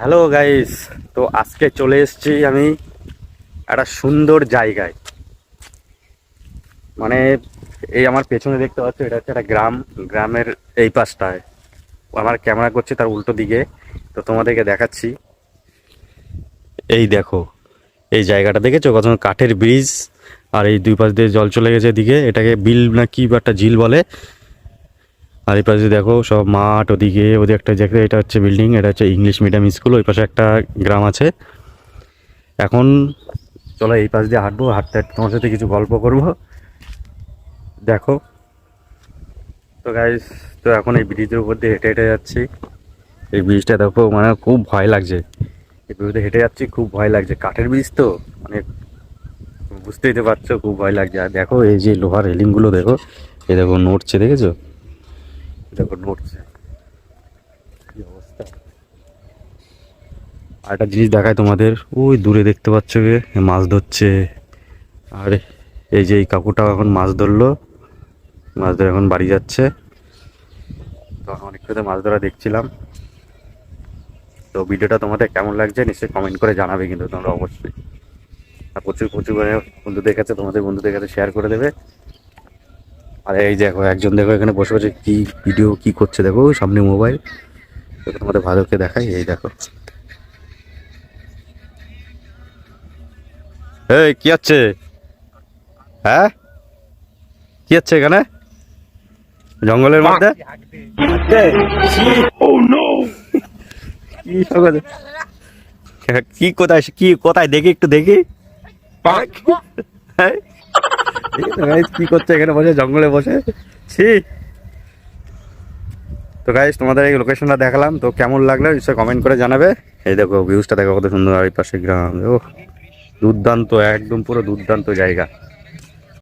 Hello guys তো আজকে চলে এসেছি আমি একটা সুন্দর জায়গায়। মানে এই আমার পেছনে দেখতে পাচ্ছ, এটা হচ্ছে একটা গ্রাম। গ্রামের এই পাশটায়। আমার ক্যামেরা করছে তার উল্টো দিকে। তো তোমাদেরকে দেখাচ্ছি। এই দেখো, এই জায়গাটা দেখেছ? কত কাঠের ব্রিজ। আর এই দুই পাশ দিয়ে জল চলে গেছে এদিকে। এটাকে বিল না কি একটা ঝিল বলে। আর এই পাশে দেখো সব মাঠ ওদিকে ওদিকে একটা জায়গা এটা হচ্ছে বিল্ডিং এটা হচ্ছে ইংলিশ মিডিয়াম স্কুল ওই পাশে একটা গ্রাম আছে। এখন চলো এই পাশ দিয়ে হাঁটবো, হাঁটতে হাঁটতে তোমার সাথে কিছু গল্প করব। দেখো। তো গাইস তো এখন এই ব্রিজের উপর দিয়ে হেঁটে হেঁটে যাচ্ছি। এই ব্রিজটা দেখো মানে খুব ভয় লাগছে। এই ব্রিজে হেঁটে যাচ্ছি, খুব ভয় লাগছে। কাঠের ব্রিজ তো? মানে বুঝতেই তো পারছ, খুব ভয় লাগছে। আর দেখো এই যে লোহার রেলিংগুলো দেখো। এই দেখো, নড়ছে, দেখেছ? দেখো নড়ছে কি অবস্থা? আর একটা জিনিস দেখায় তোমাদের। ওই দূরে দেখতে পাচ্ছ গে মাছ ধরছে। আর এই যে এই কাকুটা এখন মাছ ধরলো। মাছ ধরে এখন বাড়ি যাচ্ছে। তো এখন একটু মাছ ধরা দেখছিলাম। তো ভিডিওটা তোমাদের কেমন লাগছে নিশ্চয়ই কমেন্ট করে জানাবে কিন্তু তোমরা অবশ্যই। আর প্রচুর প্রচুর করে বন্ধুদের কাছে, তোমাদের বন্ধুদের কাছে শেয়ার করে দেবে। আর এই দেখো একজন দেখো এখানে বসে বসে কি ভিডিও কি করছে দেখো সামনে মোবাইল তোমাদের ভালো করে দেখাই এই দেখো। এই কি হচ্ছে হ্যাঁ? কি আছে এখানে? জঙ্গলের মধ্যে? কি কোথায় কি কোথায়? দেখি একটু দেখি হ্যাঁ? এই তো guys, কি করছে এখানে বসে? জঙ্গলে বসে? ছি। তো গাইজ তোমাদের এই লোকেশনটা দেখালাম। তো কেমন লাগল নিশ্চয়ই কমেন্ট করে জানাবে। এই দেখো ভিউজটা দেখো কত সুন্দর, আর এই পাশে গ্রাম। ও দুর্দান্ত, একদম পুরো দুর্দান্ত জায়গা।